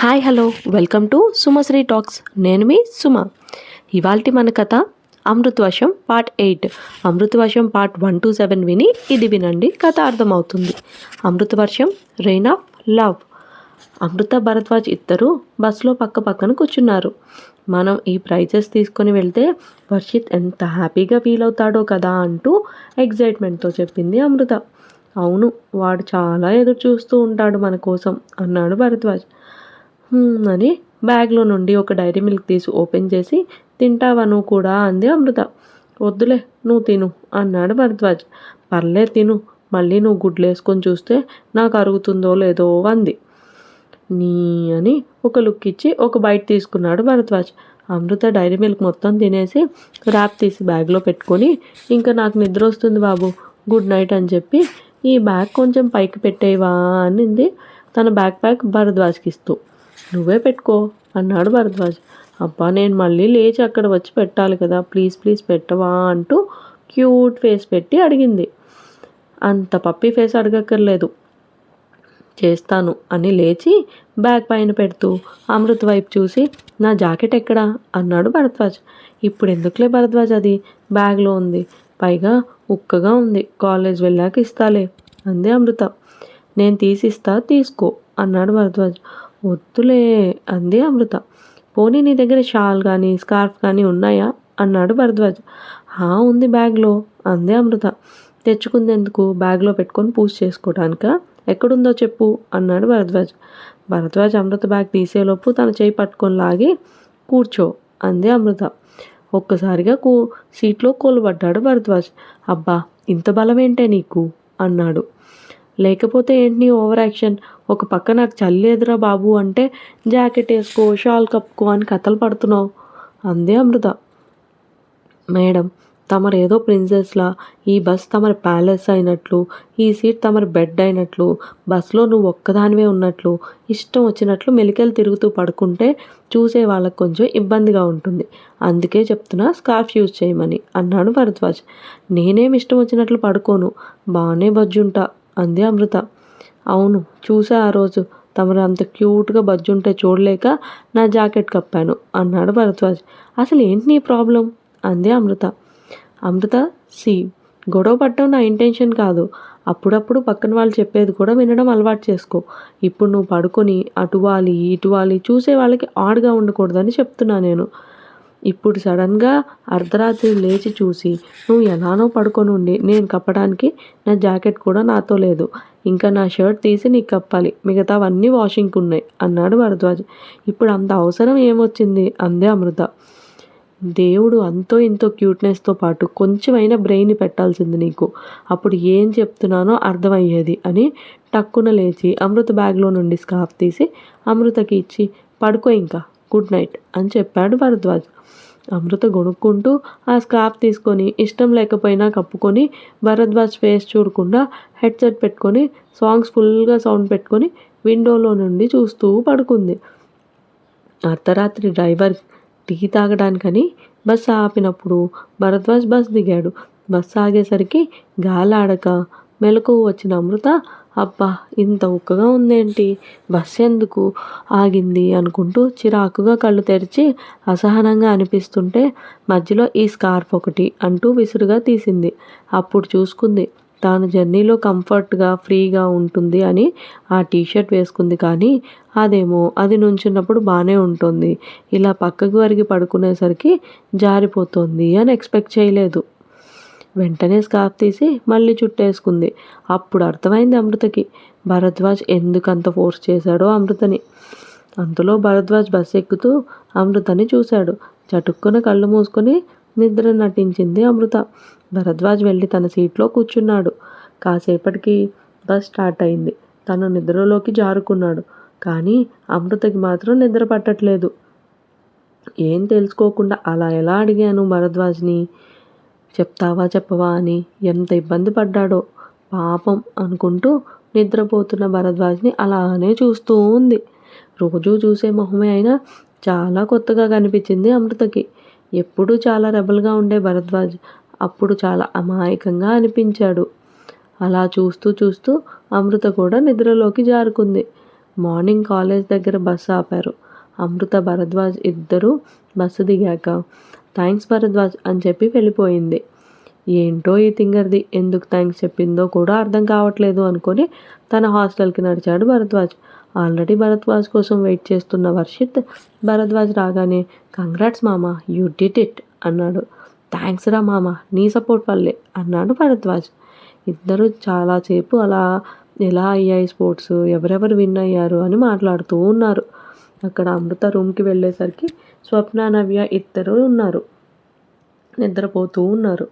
Hi hello. Welcome to Sumashri talks. నేను మీ సుమ. ఇవాల్టి మన కథ Amruthavasham part eight. Amruthavasham part one two seven విని ఇది వినండి కథ అర్థమవుతుంది. Amruthavarsham rain of love Amrutha Bharadwaj ఇద్దరు బస్సులో పక్క పక్కన కూర్చున్నారు. మనం ఈ ప్రైజెస్ తీసుకొని వెళ్తే వర్షిత్ ఎంత హ్యాపీగా ఫీల్ అవుతాడో కదా అంటూ ఎగ్జైట్మెంట్తో చెప్పింది అమృత. అవును వాడు చాలా ఎదురు చూస్తూ ఉంటాడు మన కోసం అన్నాడు భరద్వాజ్. అని బ్యాగ్లో నుండి ఒక డైరీ మిల్క్ తీసి ఓపెన్ చేసి తింటావా నువ్వు కూడా? అంది అమృత. వద్దులే నువ్వు తిను అన్నాడు భరద్వాజ్. పర్లే తిను. మళ్ళీ నువ్వు గుడ్లు వేసుకొని చూస్తే నాకు అరుగుతుందో లేదో అంది. నీ అని ఒక లుక్ ఇచ్చి ఒక బైట్ తీసుకున్నాడు భరద్వాజ్. అమృత డైరీ మిల్క్ మొత్తం తినేసి ర్యాప్ తీసి బ్యాగ్లో పెట్టుకొని ఇంకా నాకు నిద్ర వస్తుంది బాబు గుడ్ నైట్ అని చెప్పి ఈ బ్యాగ్ కొంచెం పైకి పెట్టేవా అనింది. తన బ్యాక్ ప్యాక్ భరద్వాజ్కి ఇస్తూ. నువ్వే పెట్టుకో అన్నాడు భరద్వాజ్. అబ్బా నేను మళ్ళీ లేచి అక్కడ వచ్చి పెట్టాలి కదా ప్లీజ్ ప్లీజ్ పెట్టవా అంటూ క్యూట్ ఫేస్ పెట్టి అడిగింది. అంత పప్పి ఫేస్ అడగక్కర్లేదు. చేస్తాను అని లేచి బ్యాగ్ పైన పెడుతూ అమృత్ వైపు చూసి నా జాకెట్ ఎక్కడా? అన్నాడు భరద్వాజ్. ఇప్పుడు ఎందుకులే భరద్వాజ్ అది? బ్యాగ్లో ఉంది. పైగా ఉక్కగా ఉంది. కాలేజ్ వెళ్ళాక ఇస్తాలే అంది అమృత. నేను తీసిస్తా తీసుకో అన్నాడు భరద్వాజ్. వద్దులే అంది అమృత. పోనీ నీ దగ్గర షాల్ కానీ స్కార్ఫ్ కానీ ఉన్నాయా? అన్నాడు భరద్వాజ్. హా ఉంది బ్యాగ్లో అంది అమృత. తెచ్చుకుందెందుకు బ్యాగ్లో పెట్టుకొని పూజ చేసుకోవడానికా ఎక్కడుందో చెప్పు అన్నాడు భరద్వాజ్. భరద్వాజ్ అమృత బ్యాగ్ తీసేలోపు తన చేయి పట్టుకొని లాగి కూర్చో అంది అమృత. ఒక్కసారిగా కూ సీట్లో కోలుబడ్డాడు భరద్వాజ్. అబ్బా ఇంత బలమేంటే నీకు? అన్నాడు. లేకపోతే ఏంటి నీ ఓవర్ యాక్షన్? ఒక పక్క నాకు చల్లేదురా బాబు అంటే జాకెట్ వేసుకో షాల్ కప్పుకో అని కథలు పడుతున్నావు. అందే అమృత. మేడం తమరేదో ప్రిన్సెస్లా ఈ బస్ తమరి ప్యాలెస్ అయినట్లు ఈ సీట్ తమరి బెడ్ అయినట్లు బస్లో నువ్వు ఒక్కదానివే ఉన్నట్లు ఇష్టం వచ్చినట్లు మెలికలు తిరుగుతూ పడుకుంటే చూసే వాళ్ళకి కొంచెం ఇబ్బందిగా ఉంటుంది. అందుకే చెప్తున్నా స్కార్ఫ్ యూజ్ చేయమని అన్నాడు భరద్వాజ్. నేనేం ఇష్టం వచ్చినట్లు పడుకోను. బాగానే బజ్జుంటా. అంది అమృత. అవును చూసా ఆ రోజు. తమరు అంత క్యూట్గా బజ్జుంటే చూడలేక నా జాకెట్ కప్పాను అన్నాడు భరద్వాజ్. అసలు ఏంటి నీ ప్రాబ్లం? అంది అమృత. అమృత సి గొడవ పట్టడం నా ఇంటెన్షన్ కాదు. అప్పుడప్పుడు పక్కన వాళ్ళు చెప్పేది కూడా వినడం అలవాటు చేసుకో. ఇప్పుడు నువ్వు పడుకొని అటువాలి ఇటువాలి చూసే వాళ్ళకి ఆడుగా ఉండకూడదని చెప్తున్నా నేను. ఇప్పుడు సడన్గా అర్ధరాత్రి లేచి చూసి నువ్వు ఎలానో పడుకొని ఉండి నేను కప్పడానికి నా జాకెట్ కూడా నాతో లేదు. ఇంకా నా షర్ట్ తీసి నీకు కప్పాలి. మిగతావన్నీ వాషింగ్కి ఉన్నాయి అన్నాడు భరద్వాజ్. ఇప్పుడు అంత అవసరం ఏమొచ్చింది? అందే అమృత. దేవుడు అంతో ఇంతో క్యూట్నెస్తో పాటు కొంచెమైనా బ్రెయిన్ పెట్టాల్సింది నీకు. అప్పుడు ఏం చెప్తున్నానో అర్థమయ్యేది అని టక్కున లేచి అమృత బ్యాగ్లో నుండి స్కార్ఫ్ తీసి అమృతకి ఇచ్చి పడుకో ఇంకా. గుడ్ నైట్ అని చెప్పాడు భరద్వాజ్. అమృత గొనుక్కుంటూ ఆ స్కార్ఫ్ తీసుకొని ఇష్టం లేకపోయినా కప్పుకొని భరద్వాజ్ ఫేస్ చూడకుండా హెడ్సెట్ పెట్టుకొని సాంగ్స్ ఫుల్గా సౌండ్ పెట్టుకొని విండోలో నుండి చూస్తూ పడుకుంది. అర్ధరాత్రి డ్రైవర్ టీ తాగడానికని బస్ ఆపినప్పుడు భరద్వాజ్ బస్ దిగాడు. బస్ ఆగేసరికి గాలాడక మెలకువ వచ్చిన అమృత అబ్బా ఇంత ఉక్కగా ఉందేంటి? బస్ ఎందుకు ఆగింది అనుకుంటూ చిరాకుగా కళ్ళు తెరిచి అసహనంగా అనిపిస్తుంటే మధ్యలో ఈ స్కార్ఫ్ ఒకటి అంటూ విసురుగా తీసింది. అప్పుడు చూసుకుంది తాను జర్నీలో కంఫర్ట్గా ఫ్రీగా ఉంటుంది అని ఆ టీషర్ట్ వేసుకుంది కానీ అదేమో అది నుంచున్నప్పుడు బాగానే ఉంటుంది. ఇలా పక్కకు వరిగి పడుకునేసరికి జారిపోతుంది అని ఎక్స్పెక్ట్ చేయలేదు. వెంటనే స్కార్ఫ్ తీసి మళ్ళీ చుట్టేసుకుంది. అప్పుడు అర్థమైంది అమృతకి భరద్వాజ్ ఎందుకంత ఫోర్స్ చేశాడో అమృతని. అంతలో భరద్వాజ్ బస్ ఎక్కుతూ అమృతని చూశాడు. చటుక్కున కళ్ళు మూసుకొని నిద్ర నటించింది అమృత. భరద్వాజ్ వెళ్ళి తన సీట్లో కూర్చున్నాడు. కాసేపటికి బస్ స్టార్ట్ అయింది. తను నిద్రలోకి జారుకున్నాడు. కానీ అమృతకి మాత్రం నిద్ర పట్టట్లేదు. ఏం తెలుసుకోకుండా అలా ఎలా అడిగాను భరద్వాజ్ని? చెప్తావా చెప్పవా అని ఎంత ఇబ్బంది పడ్డాడో పాపం అనుకుంటూ నిద్రపోతున్న భరద్వాజ్ని అలానే చూస్తూ ఉంది. రోజూ చూసే మొహమే అయినా చాలా కొత్తగా కనిపించింది అమృతకి. ఎప్పుడూ చాలా రెబల్గా ఉండే భరద్వాజ్ అప్పుడు చాలా అమాయకంగా అనిపించాడు. అలా చూస్తూ చూస్తూ అమృత కూడా నిద్రలోకి జారుకుంది. మార్నింగ్ కాలేజ్ దగ్గర బస్సు ఆపారు. అమృత భరద్వాజ్ ఇద్దరూ బస్సు దిగాక థ్యాంక్స్ భరద్వాజ్ అని చెప్పి వెళ్ళిపోయింది. ఏంటో ఈ తింగర్ది ఎందుకు థ్యాంక్స్ చెప్పిందో కూడా అర్థం కావట్లేదు అనుకొని తన హాస్టల్కి నడిచాడు భరద్వాజ్. ఆల్రెడీ భరద్వాజ్ కోసం వెయిట్ చేస్తున్న వర్షిత్ భరద్వాజ్ రాగానే కంగ్రాట్స్ మామ యూ డిట్ ఇట్ అన్నాడు. థ్యాంక్స్ రా మామ నీ సపోర్ట్ వల్లే అన్నాడు భరద్వాజ్. ఇద్దరు చాలాసేపు అలా ఎలా అయ్యాయి స్పోర్ట్స్? ఎవరెవరు విన్ అయ్యారు? అని మాట్లాడుతూ ఉన్నారు. అక్కడ అమృత రూమ్కి వెళ్ళేసరికి స్వప్న నవ్య ఇద్దరు ఉన్నారు. నిద్రపోతూ ఉన్నారు.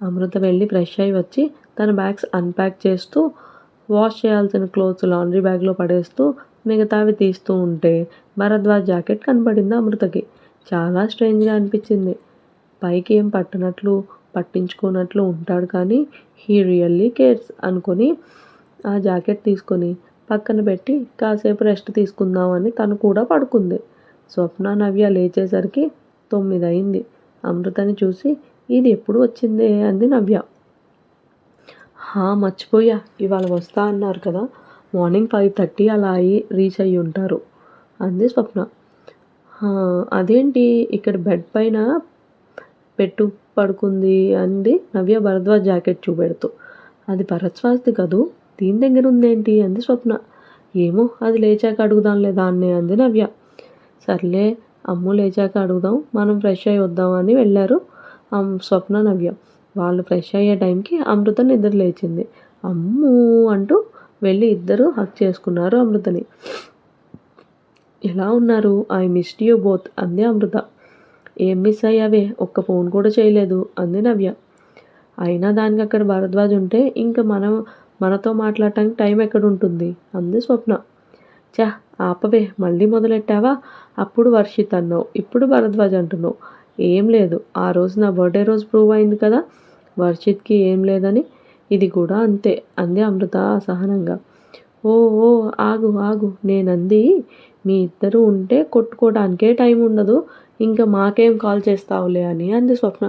అమృత వెళ్ళి ఫ్రెష్ అయి వచ్చి తన బ్యాగ్స్ అన్ప్యాక్ చేస్తూ వాష్ చేయాల్సిన క్లోత్స్ లాండ్రీ బ్యాగ్లో పడేస్తూ మిగతావి తీస్తూ ఉంటే భరద్వాజ్ జాకెట్ కనపడింది అమృతకి. చాలా స్ట్రేంజ్గా అనిపించింది. పైకి ఏం పట్టనట్లు పట్టించుకున్నట్లు ఉంటాడు కానీ హీ రియల్లీ కేర్స్ అనుకొని ఆ జాకెట్ తీసుకొని పక్కన పెట్టి కాసేపు రెస్ట్ తీసుకుందామని తను కూడా పడుకుంది. స్వప్న నవ్య లేచేసరికి తొమ్మిది అయింది అమృతని చూసి ఇది ఎప్పుడు వచ్చిందే? అంది నవ్య. హా మర్చిపోయా. ఇవాళ వస్తా అన్నారు కదా. మార్నింగ్ ఫైవ్ థర్టీ అలా అయ్యి రీచ్ అయ్యి ఉంటారు. అంది స్వప్న. అదేంటి? ఇక్కడ బెడ్ పైన పెట్టు పడుకుంది అంది నవ్య భరద్వాజ్ జాకెట్ చూపెడుతూ. అది భరద్వాజ్ది కదూ? దీని దగ్గర ఉందేంటి? అంది స్వప్న. ఏమో అది లేచాక అడుగుదాంలే దాన్నే అంది నవ్య. సర్లే అమ్ము లేచాక అడుగుదాం మనం ఫ్రెష్ అయ్యి వద్దాం అని వెళ్ళారు. స్వప్న నవ్య. వాళ్ళు ఫ్రెష్ అయ్యే టైంకి అమృత నిద్ర లేచింది. అమ్ము అంటూ వెళ్ళి ఇద్దరు హక్ చేసుకున్నారు అమృతని. ఎలా ఉన్నారు? ఐ మిస్డ్ యూ బోత్ అంది అమృత. ఏం మిస్ అయ్యావే? ఒక్క ఫోన్ కూడా చేయలేదు అంది నవ్య. అయినా దానికి అక్కడ భరద్వాజ్ ఉంటే ఇంకా మనం మనతో మాట్లాడటానికి టైం ఎక్కడ ఉంటుంది అంది స్వప్న. చా ఆపవే మళ్ళీ మొదలెట్టావా? అప్పుడు వర్షిత్ అన్నావు. ఇప్పుడు భరద్వాజ్ అంటున్నావు. ఏం లేదు. ఆ రోజు నా బర్త్డే రోజు ప్రూవ్ అయింది కదా? వర్షిత్కి ఏం లేదని? ఇది కూడా అంతే అంది అమృత అసహనంగా. ఓ ఓ ఆగు ఆగు నేనంది. మీ ఇద్దరు ఉంటే కొట్టుకోవడానికే టైం ఉండదు. ఇంకా మాకేం కాల్ చేస్తావులే అని అంది స్వప్న.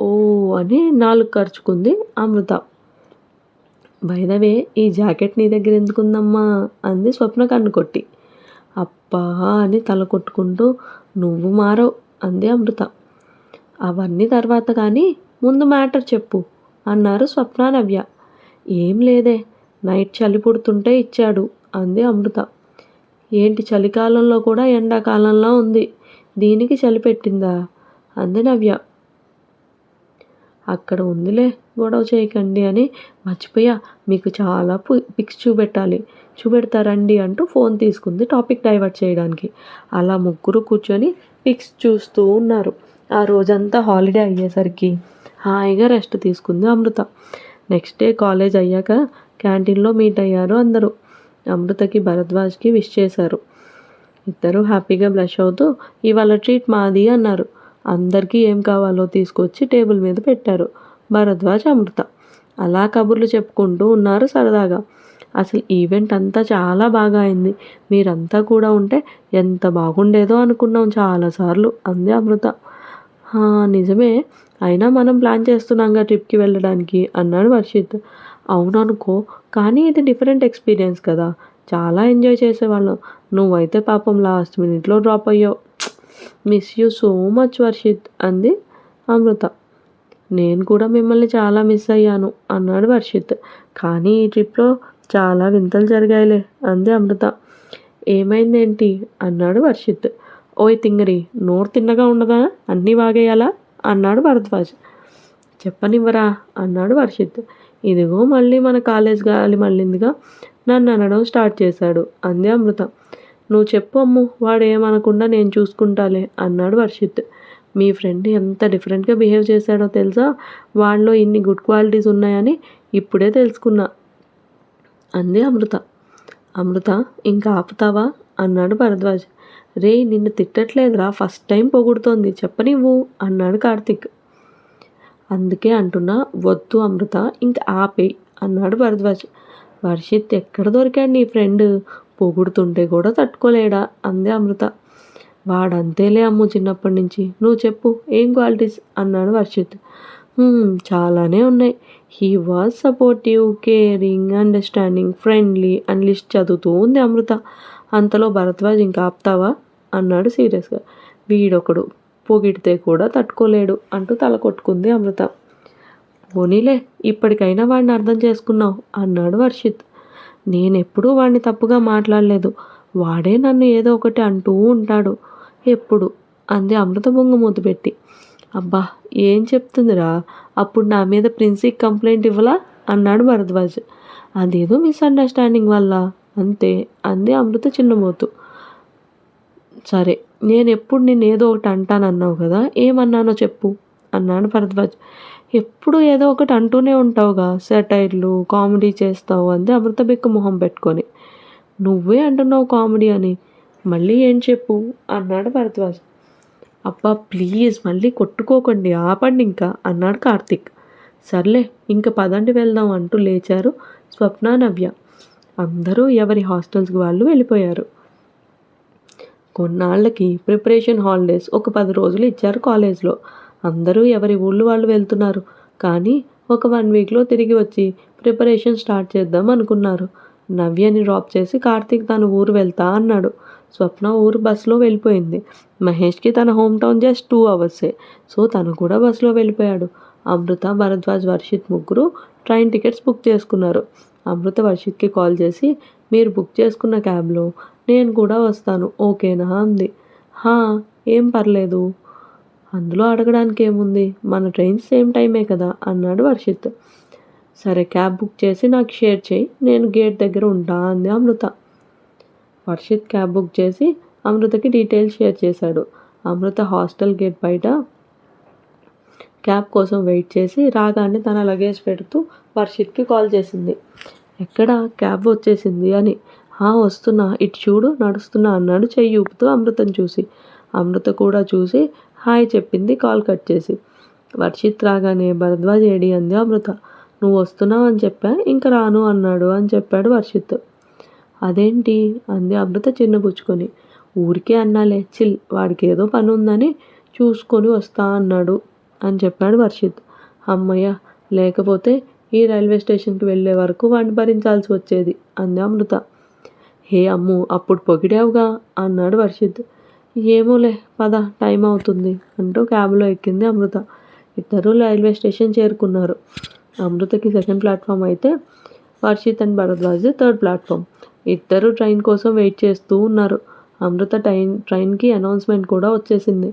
ఓ అని నాలుగు ఖర్చుకుంది అమృత. బైదవే ఈ జాకెట్ నీ దగ్గర ఎందుకుందమ్మా? అంది స్వప్న కన్ను కొట్టి. అప్పా అని తల కొట్టుకుంటూ నువ్వు మారవు అంది అమృత. అవన్నీ తర్వాత కానీ ముందు మ్యాటర్ చెప్పు అన్నారు స్వప్న నవ్య. ఏం లేదే నైట్ చలి పుడుతుంటే ఇచ్చాడు అంది అమృత. ఏంటి చలికాలంలో కూడా ఎండాకాలంలో ఉంది దీనికి చలి పెట్టిందా? అంది నవ్య. అక్కడ ఉందిలే గొడవ చేయకండి అని మర్చిపోయా. మీకు చాలా పిక్స్ చూపెట్టాలి. చూపెడతారండి అంటూ ఫోన్ తీసుకుంది టాపిక్ డైవర్ట్ చేయడానికి. అలా ముగ్గురు కూర్చొని పిక్స్ చూస్తూ ఉన్నారు. ఆ రోజంతా హాలిడే అయ్యేసరికి హాయిగా రెస్ట్ తీసుకుంది అమృత. నెక్స్ట్ డే కాలేజ్ అయ్యాక క్యాంటీన్లో మీట్ అయ్యారు అందరూ. అమృతకి భరద్వాజ్కి విష్ చేశారు. ఇద్దరు హ్యాపీగా బ్లష్ అవుతూ ఇవాళ ట్రీట్ మాది అన్నారు. అందరికీ ఏం కావాలో తీసుకొచ్చి టేబుల్ మీద పెట్టారు. భరద్వాజ్ అమృత. అలా కబుర్లు చెప్పుకుంటూ ఉన్నారు సరదాగా. అసలు ఈవెంట్ అంతా చాలా బాగా అయింది. మీరంతా కూడా ఉంటే ఎంత బాగుండేదో అనుకున్నాం చాలాసార్లు అంది అమృత. నిజమే. అయినా మనం ప్లాన్ చేస్తున్నాంగా ట్రిప్కి వెళ్ళడానికి అన్నాడు వర్షిత్ అవుననుకో కానీ ఇది డిఫరెంట్ ఎక్స్పీరియన్స్ కదా. చాలా ఎంజాయ్ చేసేవాళ్ళం. నువ్వైతే పాపం లాస్ట్ మినిట్లో డ్రాప్ అయ్యావు. Miss you so much Varshith అంది అమృత. నేను కూడా మిమ్మల్ని చాలా మిస్ అయ్యాను అన్నాడు వర్షిత్. కానీ ఈ ట్రిప్లో చాలా వింతలు జరిగాయిలే అంది అమృత. ఏమైందేంటి అన్నాడు వర్షిత్. ఓయ్ తింగరి నోరు తిన్నగా ఉండదా? అన్నీ బాగేయాలా అన్నాడు భరద్వాజ్. చెప్పనివ్వరా? అన్నాడు వర్షిత్. ఇదిగో మళ్ళీ మన కాలేజ్ గాలి మళ్ళీందిగా నన్ను అనడం స్టార్ట్ చేశాడు అంది అమృత. నువ్వు చెప్పు అమ్ము వాడు ఏమనకుండా నేను చూసుకుంటాలే అన్నాడు వర్షిత్ మీ ఫ్రెండ్ ఎంత డిఫరెంట్గా బిహేవ్ చేశాడో తెలుసా? వాళ్ళలో ఇన్ని గుడ్ క్వాలిటీస్ ఉన్నాయని ఇప్పుడే తెలుసుకున్నా అంది అమృత. అమృత ఇంకా ఆపుతావా? అన్నాడు భరద్వాజ్. రే నిన్ను తిట్టట్లేదురా ఫస్ట్ టైం పొగుడుతోంది చెప్పనివ్వు అన్నాడు కార్తిక్. అందుకే అంటున్నా వద్దు అమృత ఇంకా ఆపే అన్నాడు భరద్వాజ్. వర్షిత్ ఎక్కడ దొరికాడు నీ ఫ్రెండ్? పొగుడుతుంటే కూడా తట్టుకోలేడా? అందే అమృత. వాడంతేలే అమ్ము చిన్నప్పటి నుంచి. నువ్వు చెప్పు ఏం క్వాలిటీస్? అన్నాడు వర్షిత్ చాలానే ఉన్నాయి. He was supportive caring understanding friendly అని లిస్ట్ చదువుతూ ఉంది అమృత. అంతలో భరద్వాజ్ ఇంకా ఆపుతావా? అన్నాడు సీరియస్గా. వీడొకడు. పొగిడితే కూడా తట్టుకోలేడు అంటూ తల కొట్టుకుంది అమృత. పోనీలే ఇప్పటికైనా వాడిని అర్థం చేసుకున్నావు అన్నాడు వర్షిత్ నేనెప్పుడూ వాడిని తప్పుగా మాట్లాడలేదు. వాడే నన్ను ఏదో ఒకటి అంటూ ఉంటాడు. ఎప్పుడు? అంది అమృత బొంగమూతి పెట్టి అబ్బా ఏం చెప్తుందిరా? అప్పుడు నా మీద ప్రిన్సీకి కంప్లైంట్ ఇవ్వలా? అన్నాడు భరద్వాజ్. అదేదో మిస్అండర్స్టాండింగ్ వల్ల. అంతే అంది అమృత చిన్నమోతు. సరే నేను ఎప్పుడు నేను ఏదో ఒకటి అంటానన్నావు కదా? ఏమన్నానో చెప్పు అన్నాడు భరద్వాజ్. ఎప్పుడు ఏదో ఒకటి అంటూనే ఉంటావుగా సెటైర్లు కామెడీ చేస్తావు అంది అమృత బిక్క మొహం పెట్టుకొని. నువ్వే అంటున్నావు కామెడీ అని. మళ్ళీ ఏం చెప్పు? అన్నాడు భరద్వాజ్. అబ్బా ప్లీజ్ మళ్ళీ కొట్టుకోకండి ఆపండి ఇంకా అన్నాడు కార్తిక్. సర్లే ఇంక పదండి వెళ్దాం అంటూ లేచారు స్వప్న నవ్య. అందరూ ఎవరి హాస్టల్స్కి వాళ్ళు వెళ్ళిపోయారు. కొన్నాళ్ళకి ప్రిపరేషన్ హాలిడేస్ ఒక పది రోజులు ఇచ్చారు కాలేజ్లో. అందరూ ఎవరి ఊళ్ళు వాళ్ళు వెళ్తున్నారు. కానీ ఒక వన్ వీక్లో తిరిగి వచ్చి ప్రిపరేషన్ స్టార్ట్ చేద్దాం అనుకున్నారు. నవ్యని డ్రాప్ చేసి కార్తీక్ తన ఊరు వెళ్తా అన్నాడు. స్వప్న ఊరు బస్సులో వెళ్ళిపోయింది. మహేష్కి తన హోమ్ టౌన్ జస్ట్ టూ అవర్సే సో తను కూడా బస్సులో వెళ్ళిపోయాడు. అమృత భరద్వాజ్ వర్షిత్ ముగ్గురు ట్రైన్ టికెట్స్ బుక్ చేసుకున్నారు. అమృత వర్షిత్కి కాల్ చేసి మీరు బుక్ చేసుకున్న క్యాబ్లో నేను కూడా వస్తాను. ఓకేనా? అంది. హా ఏం పర్లేదు. అందులో అడగడానికి ఏముంది మన ట్రైన్ సేమ్ టైమే కదా అన్నాడు వర్షిత్ సరే క్యాబ్ బుక్ చేసి నాకు షేర్ చేయి నేను గేట్ దగ్గర ఉంటా అంది అమృత. వర్షిత్ క్యాబ్ బుక్ చేసి అమృతకి డీటెయిల్స్ షేర్ చేశాడు. అమృత హాస్టల్ గేట్ బయట క్యాబ్ కోసం వెయిట్ చేసి రాగానే తన లగేజ్ పెడుతూ వర్షిత్కి కాల్ చేసింది. ఎక్కడ? క్యాబ్ వచ్చేసింది అని. ఆ వస్తున్నా. ఇటు చూడు నడుస్తున్నా అన్నాడు చెయ్యి ఊపుతూ అమృతం చూసి. అమృత కూడా చూసి హాయ్ చెప్పింది కాల్ కట్ చేసి. వర్షిత్ రాగానే భరద్వాజ్ ఏడి అంది అమృత నువ్వు వస్తున్నావు అని చెప్పా ఇంకా రాను అన్నాడు అని చెప్పాడు వర్షిత్. అదేంటి? అంది అమృత చిన్నపుచ్చుకొని ఊరికే అన్నాలే చిల్ వాడికి ఏదో పని ఉందని చూసుకొని వస్తా అన్నాడు అని చెప్పాడు వర్షిత్. అమ్మయ్య లేకపోతే ఈ రైల్వే స్టేషన్కి వెళ్ళే వరకు వాడిని భరించాల్సి వచ్చేది అంది అమృత. హే అమ్ము అప్పుడు పొగిడావుగా అన్నాడు వర్షిత్. ఏమోలే పద టైం అవుతుంది. అంటూ క్యాబ్లో ఎక్కింది అమృత. ఇద్దరు రైల్వే స్టేషన్ చేరుకున్నారు. అమృతకి సెకండ్ ప్లాట్ఫామ్ అయితే Varshith and Bharadwaj third platform. ఇద్దరు ట్రైన్ కోసం వెయిట్ చేస్తూ ఉన్నారు. అమృత ట్రైన్ ట్రైన్కి అనౌన్స్మెంట్ కూడా వచ్చేసింది.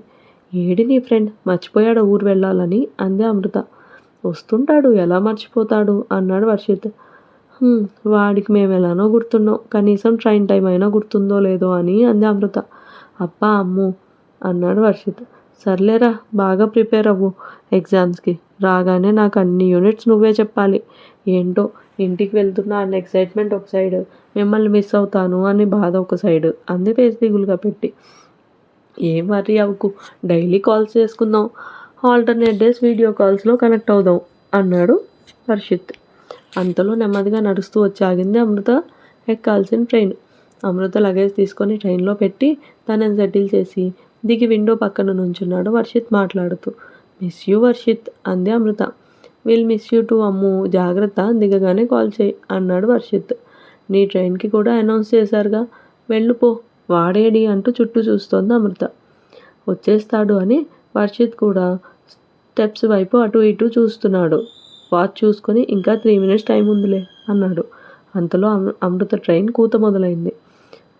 ఏడి నీ ఫ్రెండ్? మర్చిపోయాడు ఊరు వెళ్ళాలని అంది అమృత. వస్తుంటాడు ఎలా మర్చిపోతాడు? అన్నాడు వర్షిత్ వాడికి మేము ఎలానో గుర్తున్నాం. కనీసం ట్రైన్ టైం అయినా గుర్తుందో లేదో అని అంది అమృత. అబ్బా అమ్ము అన్నాడు వర్షిత్ సర్లేరా బాగా ప్రిపేర్ అవ్వు ఎగ్జామ్స్కి. రాగానే నాకు అన్ని యూనిట్స్ నువ్వే చెప్పాలి. ఏంటో ఇంటికి వెళ్తున్నా అన్న ఎక్సైట్మెంట్ ఒక సైడ్ మిమ్మల్ని మిస్ అవుతాను అని బాధ ఒక సైడ్ అంది ఫేస్ దిగులుగా పెట్టి. ఏం వర్రీ అవ్వకు డైలీ కాల్స్ చేసుకుందాం ఆల్టర్నేట్ డేస్ వీడియో కాల్స్లో కనెక్ట్ అవుదాం అన్నాడు హర్షిత్. అంతలో నెమ్మదిగా నడుస్తూ వచ్చి ఆగింది అమృత ఎక్కాల్సిన ట్రైన్. అమృత లగేజ్ తీసుకొని ట్రైన్లో పెట్టి తనని సెటిల్ చేసి దిగి విండో పక్కన నుంచున్నాడు వర్షిత్ మాట్లాడుతూ. మిస్ యూ వర్షిత్ అంది Amrita. Will miss you too Ammu. జాగ్రత్త దిగగానే కాల్ చేయి అన్నాడు వర్షిత్. నీ ట్రైన్కి కూడా అనౌన్స్ చేశారుగా. వెళ్ళిపో వాడేడి అంటూ చుట్టూ చూస్తోంది అమృత. వచ్చేస్తాడు అని వర్షిత్ కూడా స్టెప్స్ వైపు అటు ఇటు చూస్తున్నాడు. వాచ్ చూసుకొని ఇంకా త్రీ మినిట్స్ టైం ఉందిలే అన్నాడు. అంతలో అమృత ట్రైన్ కూత మొదలైంది.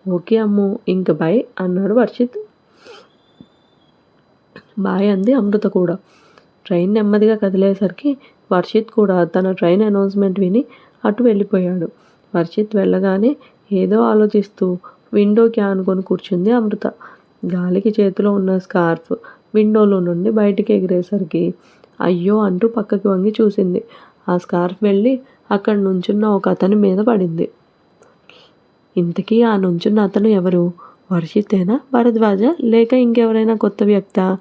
ఓకే అమ్ము ఇంక బాయ్ అన్నాడు వర్షిత్ బాయ్ అంది అమృత కూడా. ట్రైన్ నెమ్మదిగా కదిలేసరికి వర్షిత్ కూడా తన ట్రైన్ అనౌన్స్మెంట్ విని అటు వెళ్ళిపోయాడు. వర్షిత్ వెళ్ళగానే ఏదో ఆలోచిస్తూ విండోకి ఆనుకొని కూర్చుంది అమృత. గాలికి చేతిలో ఉన్న స్కార్ఫ్ విండోలో నుండి బయటికి ఎగిరేసరికి అయ్యో అంటూ పక్కకి వంగి చూసింది. ఆ స్కార్ఫ్ వెళ్ళి అక్కడ నుంచున్న ఒక అతని మీద పడింది. ఇంతకీ ఆ నుంచున్న అతను ఎవరు? వర్షితేనా భరద్వాజ? లేక ఇంకెవరైనా కొత్త వ్యక్త?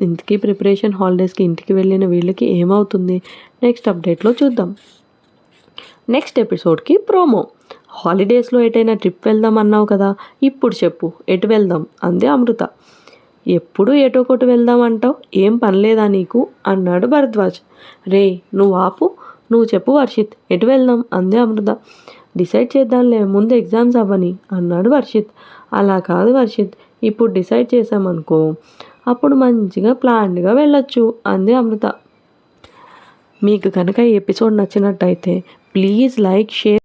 ఇంతకీ ప్రిపరేషన్ హాలిడేస్కి ఇంటికి వెళ్ళిన వీళ్ళకి ఏమవుతుంది? నెక్స్ట్ అప్డేట్లో చూద్దాం. నెక్స్ట్ ఎపిసోడ్కి ప్రోమో. హాలిడేస్లో ఎటైనా ట్రిప్ వెళ్దాం అన్నావు కదా ఇప్పుడు చెప్పు. ఎటు వెళ్దాం? అంది అమృత. ఎప్పుడు ఎటో కొట్టు వెళ్దాం అంటావు? ఏం పనిలేదా నీకు? అన్నాడు భరద్వాజ్. రే నువ్వు ఆపు. నువ్వు చెప్పు వర్షిత్ ఎటు వెళ్దాం? అందే అమృత. డిసైడ్ చేద్దాంలే ముందు ఎగ్జామ్స్ అవ్వని అన్నాడు వర్షిత్ అలా కాదు వర్షిత్ ఇప్పుడు డిసైడ్ చేసామనుకో అప్పుడు మంచిగా ప్లాన్డ్గా వెళ్ళొచ్చు అంది అమృత. మీకు కనుక ఈ ఎపిసోడ్ నచ్చినట్టయితే ప్లీజ్ లైక్ షేర్